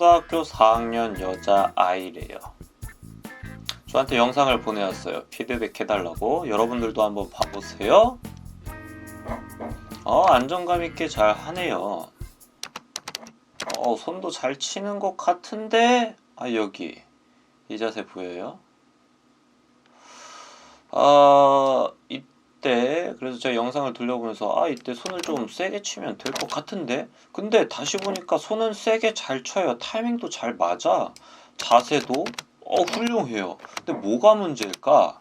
초등학교 4학년 여자 아이래요. 저한테 영상을 보내왔어요. 피드백 해달라고. 여러분들도 한번 봐보세요. 어, 안정감 있게 잘 하네요. 어, 손도 잘 치는 것 같은데, 아, 여기. 이 자세 보여요? 아, 그래서 제가 영상을 돌려보면서, 아, 이때 손을 좀 세게 치면 될 것 같은데? 근데 다시 보니까 손은 세게 잘 쳐요. 타이밍도 잘 맞아. 자세도, 어, 훌륭해요. 근데 뭐가 문제일까?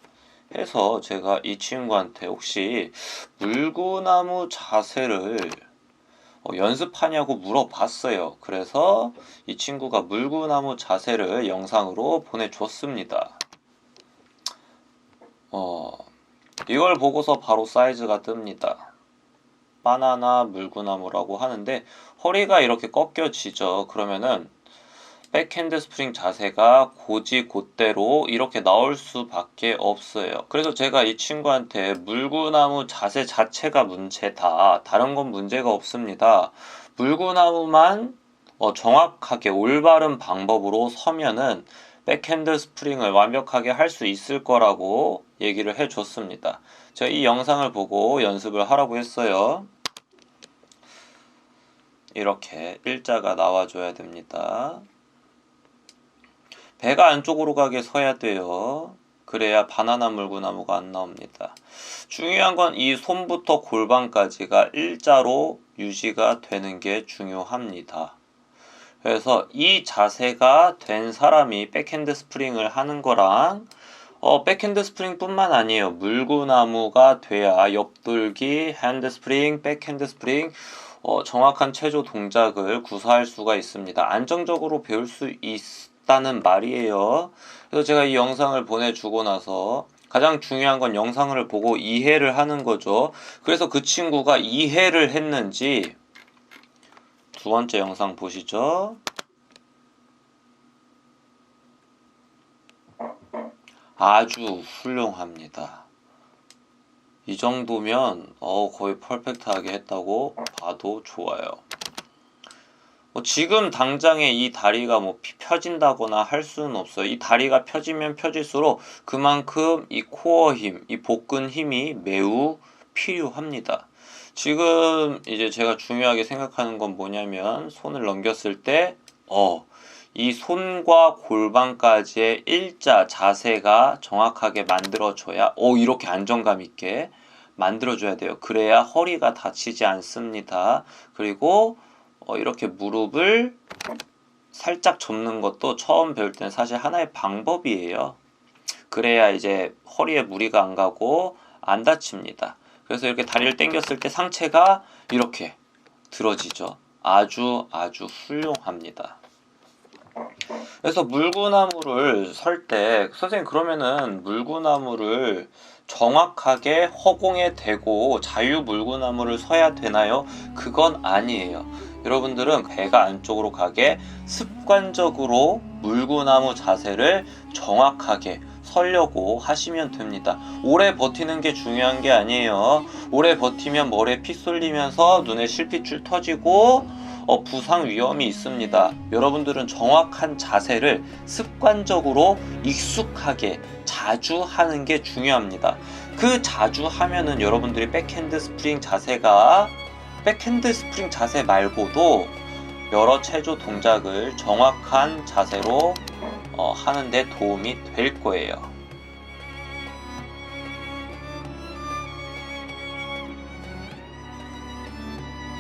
해서 제가 이 친구한테 혹시 물구나무 자세를 어, 연습하냐고 물어봤어요. 그래서 이 친구가 물구나무 자세를 영상으로 보내줬습니다. 어, 이걸 보고서 바로 사이즈가 뜹니다. 바나나 물구나무라고 하는데 허리가 이렇게 꺾여지죠. 그러면은 백핸드 스프링 자세가 고지 곧대로 이렇게 나올 수밖에 없어요. 그래서 제가 이 친구한테 물구나무 자세 자체가 문제다. 다른 건 문제가 없습니다. 물구나무만 어, 정확하게 올바른 방법으로 서면은 백핸드 스프링을 완벽하게 할 수 있을 거라고 얘기를 해줬습니다. 제가 이 영상을 보고 연습을 하라고 했어요. 이렇게 일자가 나와줘야 됩니다. 배가 안쪽으로 가게 서야 돼요. 그래야 바나나 물구나무가 안 나옵니다. 중요한 건 이 손부터 골반까지가 일자로 유지가 되는 게 중요합니다. 그래서 이 자세가 된 사람이 백핸드 스프링을 하는 거랑 어, 백핸드 스프링뿐만 아니에요. 물구나무가 돼야 옆돌기, 핸드 스프링, 백핸드 스프링 어, 정확한 체조 동작을 구사할 수가 있습니다. 안정적으로 배울 수 있다는 말이에요. 그래서 제가 이 영상을 보내주고 나서 가장 중요한 건 영상을 보고 이해를 하는 거죠. 그래서 그 친구가 이해를 했는지 두 번째 영상 보시죠. 아주 훌륭합니다. 이 정도면 어, 거의 퍼펙트하게 했다고 봐도 좋아요. 뭐 지금 당장에 이 다리가 뭐 피- 펴진다거나 할 수는 없어요. 이 다리가 펴지면 펴질수록 그만큼 이 코어 힘, 이 복근 힘이 매우 필요합니다. 지금 이제 제가 중요하게 생각하는 건 뭐냐면 손을 넘겼을 때, 어, 이 손과 골반까지의 일자 자세가 정확하게 만들어져야, 어, 이렇게 안정감 있게 만들어줘야 돼요. 그래야 허리가 다치지 않습니다. 그리고 어, 이렇게 무릎을 살짝 접는 것도 처음 배울 때는 사실 하나의 방법이에요. 그래야 이제 허리에 무리가 안 가고 안 다칩니다. 그래서 이렇게 다리를 당겼을 때 상체가 이렇게 들어지죠. 아주 아주 훌륭합니다. 그래서 물구나무를 설 때 선생님 그러면은 물구나무를 정확하게 허공에 대고 자유 물구나무를 서야 되나요? 그건 아니에요. 여러분들은 배가 안쪽으로 가게 습관적으로 물구나무 자세를 정확하게 서려고 하시면 됩니다. 오래 버티는 게 중요한 게 아니에요. 오래 버티면 머리에 피 쏠리면서 눈에 실핏줄 터지고 어, 부상 위험이 있습니다. 여러분들은 정확한 자세를 습관적으로 익숙하게 자주 하는 게 중요합니다. 그 자주 하면은 여러분들이 백핸드 스프링 자세가 백핸드 스프링 자세 말고도 여러 체조 동작을 정확한 자세로 어, 하는데 도움이 될 거예요.